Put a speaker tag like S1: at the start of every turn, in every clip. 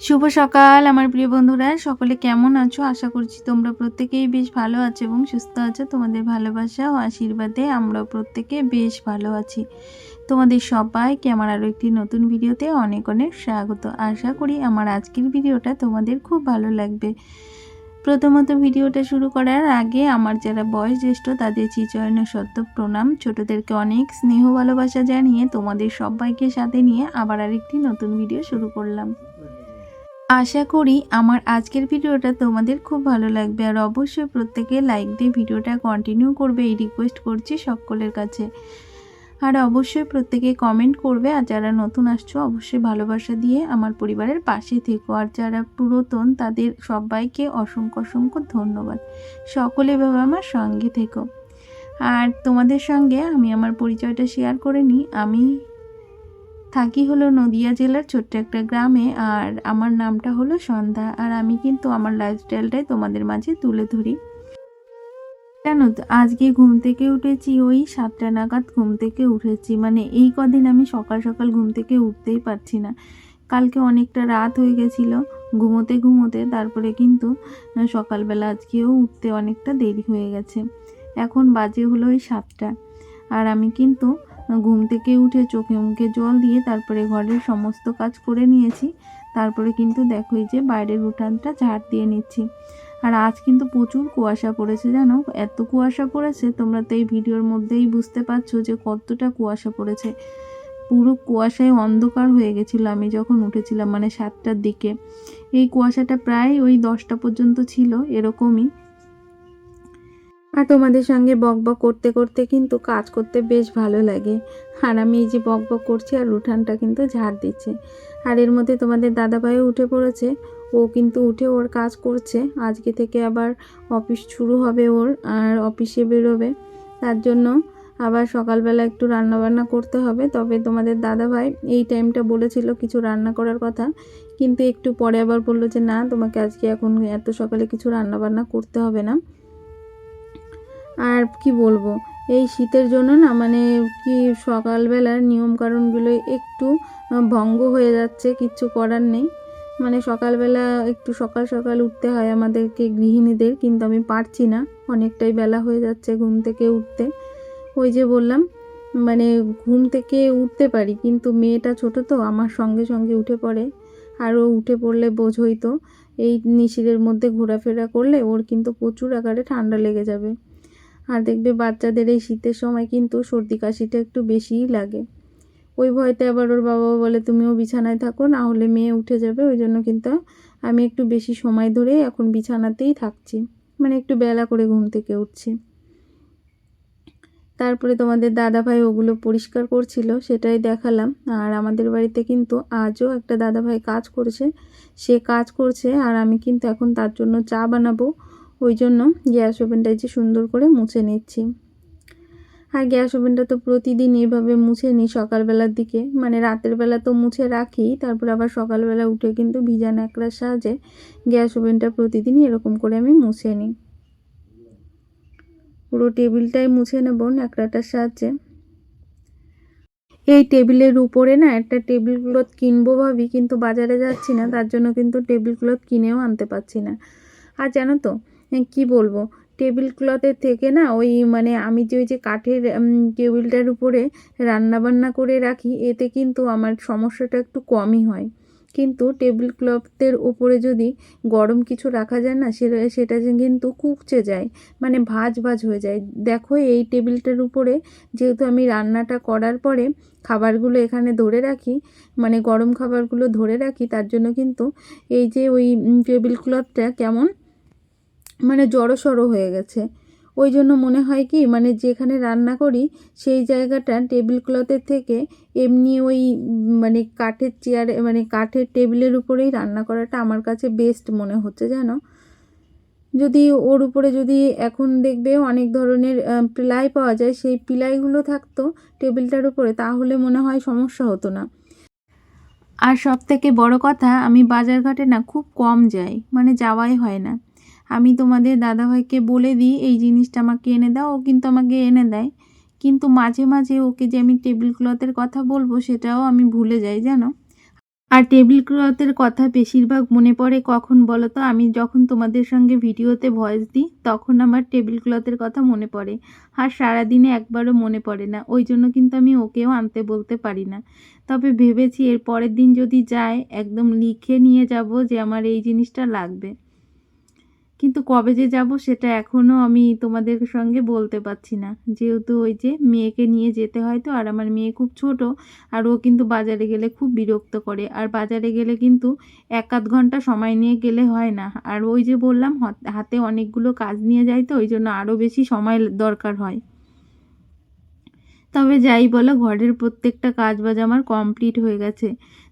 S1: শুভ সকাল, আমার প্রিয় বন্ধুরা। সকলে কেমন আছো? আশা করছি তোমরা প্রত্যেকেই বেশ ভালো আছো এবং সুস্থ আছো। তোমাদের ভালোবাসা ও আশীর্বাদে আমরা প্রত্যেকে বেশ ভালো আছি। তোমাদের সবাইকে আমার আরও একটি নতুন ভিডিওতে অনেক অনেক স্বাগত। আশা করি আমার আজকের ভিডিওটা তোমাদের খুব ভালো লাগবে। প্রথমত ভিডিওটা শুরু করার আগে আমার যারা বয়স জ্যেষ্ঠ তাদের চিচয়নের সত্য প্রণাম। ছোটদেরকে অনেক স্নেহ ভালোবাসা জানিয়ে তোমাদের সবাইকে সাথে নিয়ে আবার আরেকটি নতুন ভিডিও শুরু করলাম। আশা করি আমার আজকের ভিডিওটা তোমাদের খুব ভালো লাগবে আর অবশ্যই প্রত্যেকে লাইক দিয়ে ভিডিওটা কন্টিনিউ করবে এই রিকোয়েস্ট করছি সকলের কাছে। আর অবশ্যই প্রত্যেকে কমেন্ট করবে আর যারা নতুন আসছো অবশ্যই ভালোবাসা দিয়ে আমার পরিবারের পাশে থেকো। আর যারা পুরাতন তাদের সবাইকে অসংখ্য অসংখ্য ধন্যবাদ। সকলে ভাবে আমার সঙ্গে থেকো। আর তোমাদের সঙ্গে আমি আমার পরিচয়টা শেয়ার করে নিই। আমি থাকি হলো নদিয়া জেলার ছোট্ট একটা গ্রামে, আর আমার নামটা হলো সন্ধ্যা, আর আমি কিন্তু আমার লাইফস্টাইলটাই তোমাদের মাঝে তুলে ধরি। জানো তো, আজকে ঘুম থেকে উঠেছি, ওই সাতটা নাগাদ ঘুম থেকে উঠেছি। মানে এই কদিন আমি সকাল সকাল ঘুম থেকে উঠতেই পারছি না। কালকে অনেকটা রাত হয়ে গেছিল, ঘুমোতে ঘুমোতে, তারপরে কিন্তু সকালবেলা আজকেও উঠতে অনেকটা দেরি হয়ে গেছে। এখন বাজে হলো ওই সাতটা, আর আমি কিন্তু ঘুম থেকে উঠে চোখে মুখে জল দিয়ে তারপরে ঘরের সমস্ত কাজ করে নিয়েছি। তারপরে কিন্তু দেখো এই যে বাইরের উঠানটা ঝাড় দিয়ে নিচ্ছি। আর আজ কিন্তু প্রচুর কুয়াশা পড়েছে জানো? এত কুয়াশা পড়েছে, তোমরা তো এই ভিডিওর মধ্যেই বুঝতে পারছ যে কতটা কুয়াশা পড়েছে। পুরো কুয়াশায় অন্ধকার হয়ে গেছিল আমি যখন উঠেছিলাম মানে সাতটার দিকে। এই কুয়াশাটা প্রায় ওই দশটা পর্যন্ত ছিল, এরকমই। আর তোমাদের সঙ্গে বক বক করতে করতে কিন্তু কাজ করতে বেশ ভালো লাগে। আর আমি এই যে বক বক করছি আর উঠানটা কিন্তু ঝাড় দিচ্ছে। আর এর মধ্যে তোমাদের দাদাভাইও উঠে পড়েছে। ও কিন্তু উঠে ওর কাজ করছে। আজকে থেকে আবার অফিস শুরু হবে ওর আর অফিসে বেরোবে। তার জন্য আবার সকালবেলা একটু রান্না বান্না করতে হবে। তবে তোমাদের দাদাভাই এই টাইমটা বলেছিল কিছু রান্না করার কথা। কিন্তু একটু পরে আবার বলল যে, না, তোমাকে আজকে এখন এত সকালে কিছু রান্না বান্না করতে হবে না। আর কি বলব? এই শীতের জন্য না মানে কি সকালবেলার নিয়মকানুনগুলো একটু ভঙ্গ হয়ে যাচ্ছে, কিচ্ছু করার নেই। মানে সকালবেলা একটু সকাল সকাল উঠতে হয় আমাদেরকে গৃহিণীদের, কিন্তু আমি পারছি না। অনেকটাই বেলা হয়ে যাচ্ছে ঘুম থেকে উঠতে। ওই যে বললাম মানে ঘুম থেকে উঠতে পারি, কিন্তু মেয়েটা ছোট তো, আমার সঙ্গে সঙ্গে উঠে পড়ে। আর ও উঠে পড়লে বোঝই তো এই নিশিরের মধ্যে ঘোরাফেরা করলে ওর কিন্তু প্রচুর আকারে ঠান্ডা লেগে যাবে। আর দেখবে বাচ্চাদের এই শীতের সময় কিন্তু সর্দি কাশিটা একটু বেশিই লাগে। ওই ভয়তে আবার ওর বাবা বলে, তুমিও বিছানায় থাকো, না হলে মেয়ে উঠে যাবে। ওই জন্য কিন্তু আমি একটু বেশি সময় ধরে এখন বিছানাতেই থাকছি। মানে একটু বেলা করে ঘুম থেকে উঠছি। তারপরে তোমাদের দাদা ভাই ওগুলো পরিষ্কার করছিল, সেটাই দেখালাম। আর আমাদের বাড়িতে কিন্তু আজও একটা দাদা ভাই কাজ করছে। সে কাজ করছে, আর আমি কিন্তু এখন তার জন্য চা বানাবো। ওই জন্য গ্যাস ওভেনটা যে সুন্দর করে মুছে নিচ্ছি। আর গ্যাস ওভেনটা তো প্রতিদিন এইভাবে মুছে নিই সকালবেলার দিকে। মানে রাতের বেলা তো মুছে রাখি, তারপর আবার সকালবেলা উঠে কিন্তু ভিজা ন্যাকড়ার সাহায্যে গ্যাস ওভেনটা প্রতিদিনই এরকম করে আমি মুছে নিই। পুরো টেবিলটাই মুছে নেব ন্যাকড়াটার সাহায্যে। এই টেবিলের উপরে না একটা টেবিল ক্লথ কিনবো ভাবি, কিন্তু বাজারে যাচ্ছি না, তার জন্য কিন্তু টেবিল ক্লথ কিনেও আনতে পারছি না। আর জানো তো কি বলব? টেবিল ক্লথের থেকে না ওই মানে আমি যে ওই যে কাঠের টেবিলটার উপরে রান্নাবান্না করে রাখি, এতে কিন্তু আমার সমস্যাটা একটু কমই হয়। কিন্তু টেবিল ক্লথের উপরে যদি গরম কিছু রাখা যায় না, সেটা সেটা কিন্তু কুকচে যায় মানে ভাজ ভাজ হয়ে যায়। দেখো এই টেবিলটার উপরে যেহেতু আমি রান্নাটা করার পরে খাবারগুলো এখানে ধরে রাখি মানে গরম খাবারগুলো ধরে রাখি, তার জন্য কিন্তু এই যে ওই টেবিল ক্লথটা কেমন মানে জড়সড়ো হয়ে গেছে। ওই জন্য মনে হয় কি মানে যেখানে রান্না করি, সেই জায়গাটা টেবিল ক্লথের থেকে এমনি ওই মানে কাঠের চেয়ারে মানে কাঠের টেবিলের উপরেই রান্না করাটা আমার কাছে বেস্ট মনে হচ্ছে, জানো? যদি ওর উপরে যদি এখন দেখবে অনেক ধরনের পিলাই পাওয়া যায়, সেই পিলাইগুলো থাকতো টেবিলটার উপরে, তাহলে মনে হয় সমস্যা হতো না। আর সব থেকে বড় কথা, আমি বাজারঘাটে না খুব কম যাই মানে যাওয়াই হয় না। আমি তোমাদের দাদাভাইকে বলে দিই, এই জিনিসটা আমাকে এনে দাও, ও কিন্তু আমাকে এনে দেয়। কিন্তু মাঝে মাঝে ওকে যে আমি টেবিল ক্লথের কথা বলব, সেটাও আমি ভুলে যাই, জানো? আর টেবিল ক্লথের কথা বেশিরভাগ মনে পড়ে কখন বলো তো আমি যখন তোমাদের সঙ্গে ভিডিওতে ভয়েস দিই, তখন আমার টেবিল ক্লথের কথা মনে পড়ে। আর সারাদিনে একবারও মনে পড়ে না। ওই জন্য কিন্তু আমি ওকেও আনতে বলতে পারি না। তবে ভেবেছি এর পরের দিন যদি যায়, একদম লিখে নিয়ে যাব যে আমার এই জিনিসটা লাগবে। কিন্তু কবে যে যাব সেটা এখনও আমি তোমাদের সঙ্গে বলতে পারছি না। যেহেতু ওই যে মেয়েকে নিয়ে যেতে হয় তো, আর আমার মেয়ে খুব ছোট, আর ও কিন্তু বাজারে গেলে খুব বিরক্ত করে। আর বাজারে গেলে কিন্তু এক আধ ঘণ্টা সময় নিয়ে গেলে হয় না। আর ওই যে বললাম হাতে অনেকগুলো কাজ নিয়ে যায় তো, ওই জন্য আরও বেশি সময় দরকার হয়। তবে যাই বলো, ঘরের প্রত্যেকটা কাজ বাজ আমার কমপ্লিট হয়ে গেছে।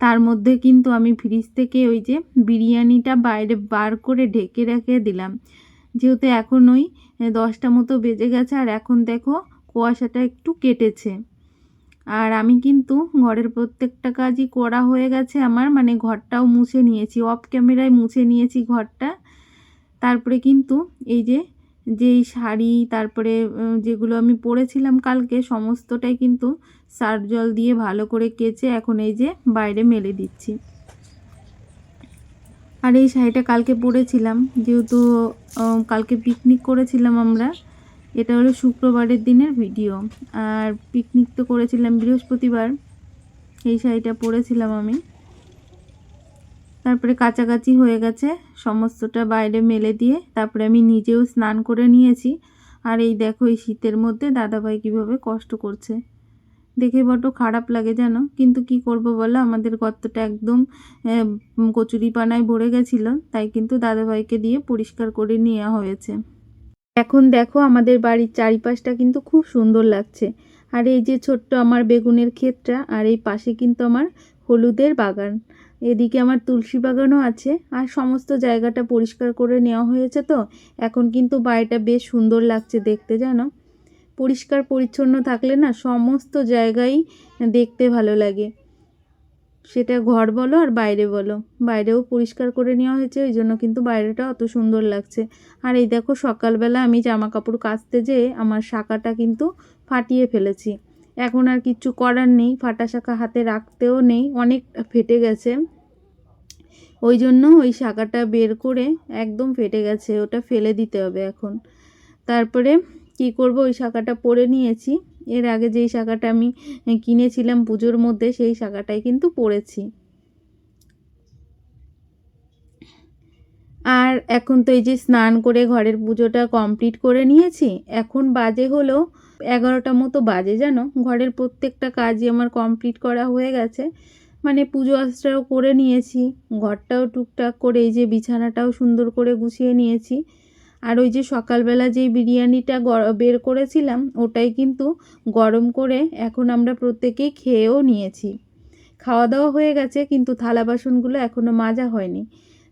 S1: তার মধ্যে কিন্তু আমি ফ্রিজ থেকে ওই যে বিরিয়ানিটা বাইরে বার করে ঢেকে রেখে দিলাম। যেহেতু এখন ওই দশটা মতো বেজে গেছে, আর এখন দেখো কুয়াশাটা একটু কেটেছে। আর আমি কিন্তু ঘরের প্রত্যেকটা কাজই করা হয়ে গেছে আমার মানে ঘরটাও মুছে নিয়েছি অফ ক্যামেরায় মুছে নিয়েছি ঘরটা। তারপরে কিন্তু এই যে যেই শাড়ি, তারপরে যেগুলো আমি পরেছিলাম কালকে, সমস্তটাই কিন্তু সার্ফ জল দিয়ে ভালো করে কেচে এখন এই যে বাইরে মেলে দিচ্ছি। আর এই শাড়িটা কালকে পরেছিলাম, যেহেতু কালকে পিকনিক করেছিলাম আমরা, এটা হলো শুক্রবারের দিনের ভিডিও আর পিকনিক তো করেছিলাম বৃহস্পতিবার, এই শাড়িটা পরেছিলাম আমি। তারপরে কাছাকাছি হয়ে গেছে, সমস্তটা বাইরে মেলে দিয়ে তারপরে আমি নিজেও স্নান করে নিয়েছি। আর এই দেখো, এই শীতের মধ্যে দাদাভাই কীভাবে কষ্ট করছে। দেখে বড্ড খারাপ লাগে যেন কিন্তু কি করব বলো? আমাদের গর্তটা একদম কচুরি পানায় ভরে গেছিল, তাই কিন্তু দাদাভাইকে দিয়ে পরিষ্কার করে নেওয়া হয়েছে। এখন দেখো, আমাদের বাড়ির চারিপাশটা কিন্তু খুব সুন্দর লাগছে। আর এই যে ছোট্ট আমার বেগুনের ক্ষেতটা, আর এই পাশে কিন্তু আমার হলুদের বাগান। এদিকে আমার তুলসী বাগানও আছে, আর সমস্ত জায়গাটা পরিষ্কার করে নেওয়া হয়েছে তো। এখন কিন্তু বাড়িটা বেশ সুন্দর লাগছে দেখতে, জানো? পরিষ্কার পরিচ্ছন্ন থাকলে না সমস্ত জায়গায় দেখতে ভালো লাগে। সেটা ঘর বলো আর বাইরে বলো। বাইরেও পরিষ্কার করে নেওয়া হয়েছে, ওই জন্য কিন্তু বাইরেটা অত সুন্দর লাগছে। আর এই দেখো সকালবেলা আমি জামা কাপড় কাচতে যেয়ে আমার শাখাটা কিন্তু ফাটিয়ে ফেলেছি। এখন আর কিচ্ছু করার নেই ফাটা শাখা হাতে রাখতেও নেই, অনেক ফেটে গেছে। ওই জন্য ওই শাখাটা বের করে একদম ফেটে গেছে, ওটা ফেলে দিতে হবে এখন। তারপরে কি করব? ওই শাখাটা পরে নিয়েছি। এর আগে যেই শাখাটা আমি কিনেছিলাম পুজোর মধ্যে, সেই শাখাটাই কিন্তু পরেছি। আর এখন তো এই যে স্নান করে ঘরের পুজোটা কমপ্লিট করে নিয়েছি, এখন বাজে হলো এগারোটা মতো বাজে জানো? ঘরের প্রত্যেকটা কাজই আমার কমপ্লিট করা হয়ে গেছে। মানে পুজো আশ্রাও করে নিয়েছি, ঘরটাও টুকটাক করে এই যে বিছানাটাও সুন্দর করে গুছিয়ে নিয়েছি। আর ওই যে সকালবেলা যেই বিরিয়ানিটা বের করেছিলাম, ওটাই কিন্তু গরম করে এখন আমরা প্রত্যেকেই খেয়েও নিয়েছি। খাওয়া দাওয়া হয়ে গেছে, কিন্তু থালা বাসনগুলো এখনও মাজা হয়নি।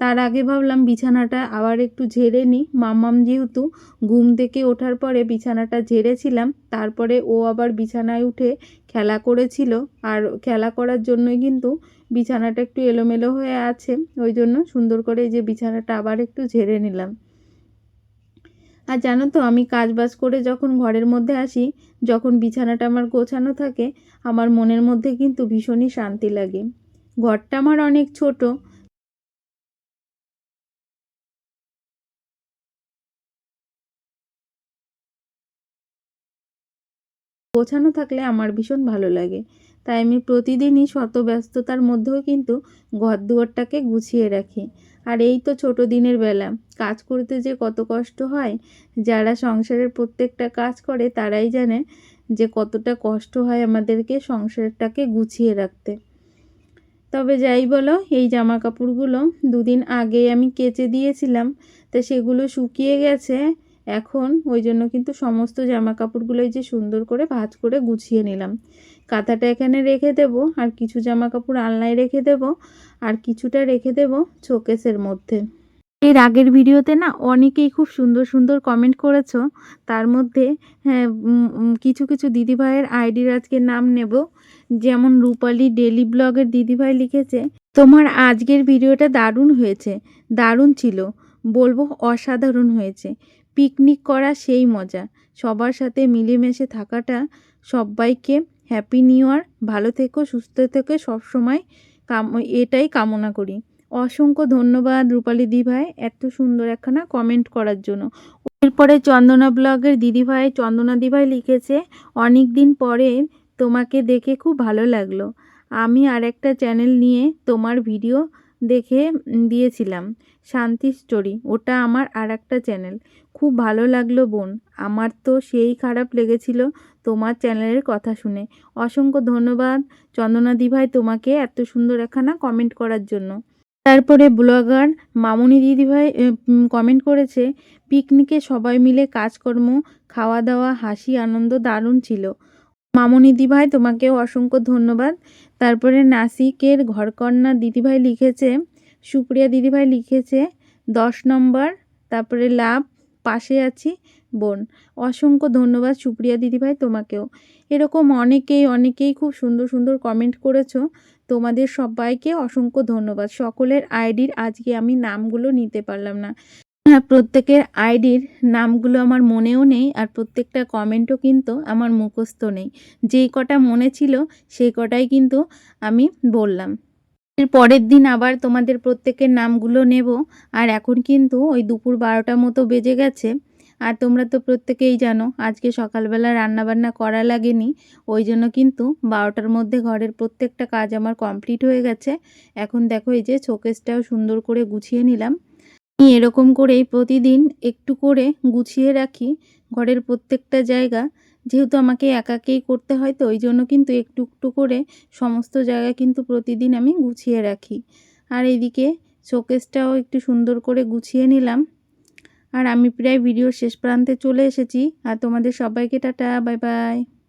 S1: তার আগে ভাবলাম বিছানাটা আবার একটু ঝেড়ে নিই। মাম্মাম যেহেতু ঘুম থেকে ওঠার পরে বিছানাটা ঝেড়েছিলাম, তারপরে ও আবার বিছানায় উঠে খেলা করেছিল। আর খেলা করার জন্যই কিন্তু বিছানাটা একটু এলোমেলো হয়ে আছে। ওই জন্য সুন্দর করে যে বিছানাটা আবার একটু ঝেড়ে নিলাম। আর জানো তো, আমি কাজ বাজ করে যখন ঘরের মধ্যে আসি, যখন বিছানাটা আমার গোছানো থাকে, আমার মনের মধ্যে কিন্তু ভীষণই শান্তি লাগে। ঘরটা আমার অনেক ছোট গোছানো থাকলে আমার ভীষণ ভালো লাগে। তাই আমি প্রতিদিনই শত ব্যস্ততার মধ্যেও কিন্তু ঘর দুয়ারটাকে গুছিয়ে রাখি। আর এই তো ছোট দিনের বেলা। কাজ করতে যে কত কষ্ট হয়, যারা সংসারের প্রত্যেকটা কাজ করে তারাই জানে যে কতটা কষ্ট হয় আমাদেরকে সংসারটাকে গুছিয়ে রাখতে। তবে যাই বলো, এই জামা কাপড়গুলো দুদিন আগে আমি কেচে দিয়েছিলাম। তা সেগুলো শুকিয়ে গেছে। এখন ওই জন্য কিন্তু সমস্ত জামা কাপড়গুলোই যে সুন্দর করে ভাজ করে গুছিয়ে নিলাম। কাঁথাটা এখানে রেখে দেব, আর কিছু জামা কাপড় আলনায় রেখে দেব, আর কিছুটা রেখে দেব শোকেসের মধ্যে। এর আগের ভিডিওতে না অনেকেই খুব সুন্দর সুন্দর কমেন্ট করেছ। তার মধ্যে হ্যাঁ কিছু কিছু দিদিভাইয়ের আইডির আজকে নাম নেব। যেমন রূপালি ডেলি ব্লগের দিদিভাই লিখেছে, তোমার আজকের ভিডিওটা দারুণ হয়েছে, দারুণ ছিল, বলব অসাধারণ হয়েছে। পিকনিক করা সেই মজা। সবার সাথে মিলেমিশে থাকাটা সবাইকে হ্যাপি নিউ ইয়ার। ভালো থেকো, সুস্থ থেকো, সবসময় কাম, এটাই কামনা করি। অসংখ্য ধন্যবাদ রূপালী দিভাই এত সুন্দর একখানা কমেন্ট করার জন্য। এরপরে চন্দনা ব্লগের দিদিভাই, চন্দনা দিভাই লিখেছে অনেক দিন পরে তোমাকে দেখে খুব ভালো লাগল। আমি আর একটা চ্যানেল নিয়ে তোমার ভিডিও দেখে দিয়েছিলাম। শান্তি স্টোরি, ওটা আমার আর একটা চ্যানেল। খুব ভালো লাগল বোন। আমার তো সেই খারাপ লেগেছিল তোমার চ্যানেলের কথা শুনে। অসংখ্য ধন্যবাদ চন্দনা দিভাই তোমাকে এত সুন্দর একখানা কমেন্ট করার জন্য। তারপরে ব্লগার মামনি দিদিভাই কমেন্ট করেছে, পিকনিকে সবাই মিলে কাজকর্ম খাওয়া দাওয়া হাসি, আনন্দ দারুণ ছিল। মামনি দিভাই, তোমাকেও অসংখ্য ধন্যবাদ। তারপরে নাসিকের ঘরকন্যা দিদিভাই লিখেছে, সুপ্রিয়া দিদিভাই লিখেছে, দশ নম্বর, তারপরে লাভ, পাশে আছি, বোন। অসংখ্য ধন্যবাদ সুপ্রিয়া দিদিভাই তোমাকেও। এরকম অনেকেই অনেকেই খুব সুন্দর সুন্দর কমেন্ট করেছ। তোমাদের সবাইকে অসংখ্য ধন্যবাদ। সকলের আইডির আজকে আমি নামগুলো নিতে পারলাম না। প্রত্যেকের আইডির নামগুলো আমার মনেও নেই আর প্রত্যেকটা কমেন্টও কিন্তু আমার মুখস্থ নেই। যেই কটা মনে ছিল সেই কটাই কিন্তু আমি বললাম। এর পরের দিন আবার তোমাদের প্রত্যেকের নামগুলো নেব আর এখন কিন্তু ওই দুপুর বারোটা মতো বেজে গেছে আর তোমরা তো প্রত্যেকেই জানো আজকে সকালবেলা রান্নাবান্না করা লাগেনি, ওই জন্য কিন্তু বারোটার মধ্যে ঘরের প্রত্যেকটা কাজ আমার কমপ্লিট হয়ে গেছে। এখন দেখো এই যে শোকেসটাও সুন্দর করে গুছিয়ে নিলাম। এরকম করেই প্রতিদিন একটু করে গুছিয়ে রাখি ঘরের প্রত্যেকটা জায়গা। যেহেতু আমাকে একাকেই করতে হয়, তো ওই জন্য কিন্তু একটু একটু করে সমস্ত জায়গা কিন্তু প্রতিদিন আমি গুছিয়ে রাখি। আর এইদিকে শোকেসটাও একটু সুন্দর করে গুছিয়ে নিলাম। আর আমি প্রায় ভিডিওর শেষ প্রান্তে চলে এসেছি। আর তোমাদের সবাইকে টাটা, বাই বাই।